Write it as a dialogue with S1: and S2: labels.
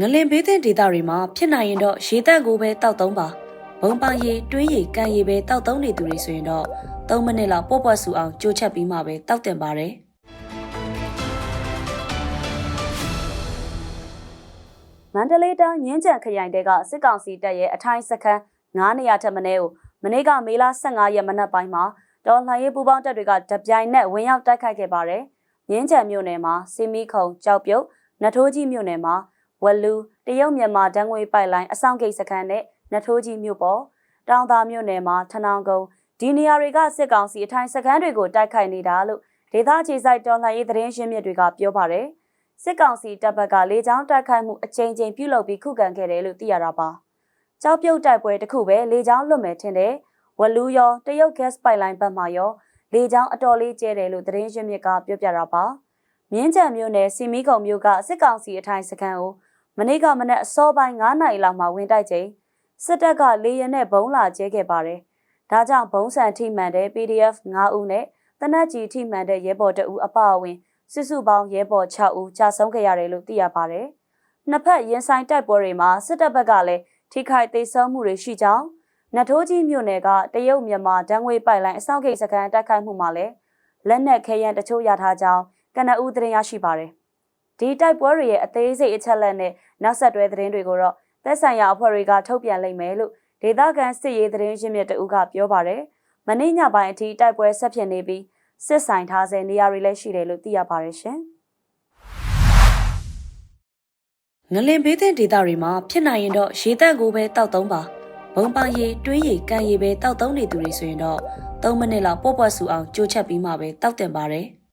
S1: ငလင်ဘေးသင့်ဒေသတွေမှာဖြစ်နိုင်ရင်တော့ရေတက်ကိုပဲတောက်သုံးပါဘုံပန်းရေတွင်းရေကန်ရေပဲတောက်သုံးနေသူတွေဆိုရင်တော့3မိနစ်လောက်ပေါ့ပွက်ဆူအောင်ကြိုးချက်ပြီးမှပဲတောက်တင်ပါတယ်
S2: မန္တလေးတိုင်းမြင်းကြံခရိုင်တဲကစစ်ကောင်စီတပ်ရဲ့အထိုင်းစခန်း9နေရာထက်မနည်းကိုမနေ့ကမေလ15ရက်မနက်ပိုင်းမှာတော်လှန်ရေးပူးပေါင်းတပ်တွေကတပြိုင်နက်ဝင်ရောက်တိုက်ခိုက်ခဲ့ပါတယ်။မြင်းကြံမြို့နယ်မှာစီမီခုံကြောက်ပြုတ်နထိုးကြီးမြို့နယ်မှာ ဝလူတရုတ်မြန်မာဒန်းငွေပိုက်လိုင်းအဆောင်ဂိတ်စခန်းနဲ့နထိုးကြီးမြို့ပေါ်တောင်သာမြို့နယ်မှာထနောင်ကုန်းဒီနေရာတွေကစစ်ကောင်စီအထိုင်းစခန်းတွေကိုတိုက်ခိုက်နေတာလို့ဒေသခြေဆိုင်တော်လှန်ရေးသတင်းရှင်းမြစ်တွေကပြောပါတယ်။စစ်ကောင်စီတပ်ဘက်ကလေကြောင်းတိုက်ခိုက်မှုအကြိမ်ကြိမ်ပြုလုပ်ပြီးခုခံခဲ့တယ်လို့သိရတာပါ။ကြောက်ပြုတ်တိုက်ပွဲတစ်ခုပဲလေကြောင်းလွတ်မယ်ထင်တယ်။ဝလူရောတရုတ် gas pipeline ဘက်မှရောလေကြောင်းအတော်လေးကျဲတယ်လို့သတင်းရင်းမြစ်ကပြောပြတာပါ။မြင်းကြံမြို့နယ်စီမီကုံမြို့ကစစ်ကောင်စီအထိုင်စခန်းကို မနေ့ကမနေ့အစောပိုင်း9နာရီလောက်မှဝင်တိုက်ချိန်စစ်တပ်ကလေရင်နဲ့ဘုံလာကျဲခဲ့ပါတယ်။ဒါကြောင့်ဘုံဆန်ထိမှန်တဲ့ PDF 9ဦးနဲ့တနက်ကြီးထိမှန်တဲ့ရဲဘော်တအူအပအဝင်စုစုပေါင်းရဲဘော်6ဦးကြာဆုံးခဲ့ရတယ်လို့သိရပါတယ်။နှစ်ဖက်ရင်ဆိုင်တိုက်ပွဲတွေမှာစစ်တပ်ဘက်ကလည်းထိခိုက်သေးဆုံးမှုတွေရှိကြောင်းနထိုးကြီးမြို့နယ်ကတရုတ်မြန်မာဒန်းငွေပိုက်လိုင်းအစောင့်ဂိတ်စခန်းတိုက်ခိုက်မှုမှာလည်းလက်နက်ခဲယမ်းတချို့ရထားကြောင်းကနအူးသတင်းရရှိပါတယ်။ ဒီတိုက်ပွဲတွေရဲ့အသေးစိတ်အချက်လက်နဲ့နောက်ဆက်တွဲသတင်းတွေကိုတော့သက်ဆိုင်ရာအဖွဲ့တွေကထုတ်ပြန်လိုက်မယ်လို့ဒေသခံစစ်ရေးသတင်းရင်းမြစ်တအူးကပြောပါတယ်။မနေ့ညပိုင်းအထိတိုက်ပွဲဆက်ဖြစ်နေပြီးစစ်ဆိုင်ထားစေနေရာတွေလည်းရှိတယ်လို့သိရပါတယ်ရှင်။
S1: ငလင်ဘေးသင့်ဒေသတွေမှာဖြစ်နိုင်ရင်တော့ရေတက်ကိုပဲတောက်သုံးပါဘုံပန်းရေတွင်းရေကန်ရေပဲတောက်သုံးနေသူတွေဆိုရင်တော့3မိနစ်လောက်ပေါ့ပွက်ဆူအောင်ကြိုးချက်ပြီးမှပဲတောက်တင်ပါတယ်